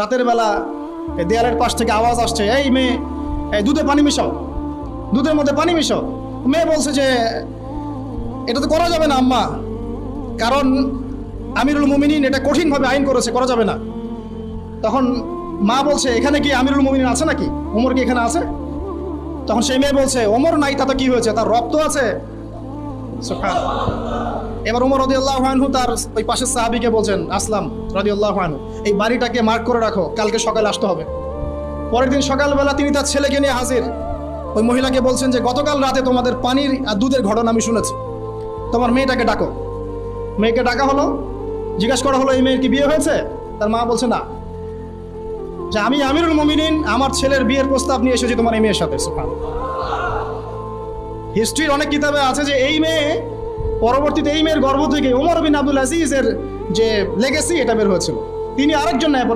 রাতের বেলা দেয়ালের পাশ থেকে আওয়াজ আসছে, এই মেয়ে, এই দুধে পানি মিশাও, দুধের মধ্যে পানি মিশাও। মেয়ে বলছে যে, এটা তো করা যাবে না, আম্মা। কারণ আমিরুল মুমিনিন এটা কঠিনভাবে আইন করেছে, করা যাবে না। তখন মা বলছে, এখানে কি আমিরুল মুমিনিন আছে নাকি? ওমর কি এখানে আছে? তখন সেই মেয়ে বলছে, ওমর নাই, তাতে কি হয়েছে? তার রক্ত আছে। এবার উমর রদিয়াল্লাহ আনহু তার ওই পাশের সাহাবিকে বলছেন, আসলাম, রদিয়াল্লাহ আনহু। এই বাড়িটাকে মার্ক করে রাখো, কালকে সকালে আসতে হবে। পরের দিন সকালবেলা তিনি তার ছেলেকে নিয়ে হাজির। ওই মহিলাকে বলছেন যে, গতকাল রাতে তোমাদের পানির আর দুধের ঘটনা আমি শুনেছি। তোমার মেয়েটাকে ডাকো। মেয়েকে ডাকা হলো। জিজ্ঞাসা করা হলো, এই মেয়ের কি বিয়ে হয়েছে? তার মা বলছে, না। যে, আমি আমিরুল মমিনিন, আমার ছেলের বিয়ের প্রস্তাব নিয়ে এসেছি তোমার এই মেয়ের সাথে। হিস্ট্রির অনেক কিতাবে আছে যে, এই মেয়ে পরবর্তীতে এই মেয়ের গর্ভ থেকে ওমর বিন আব্দুল আজিজের যে লেগেসি এটা বের হয়েছিল। তিনি আরেকজন ন্যায়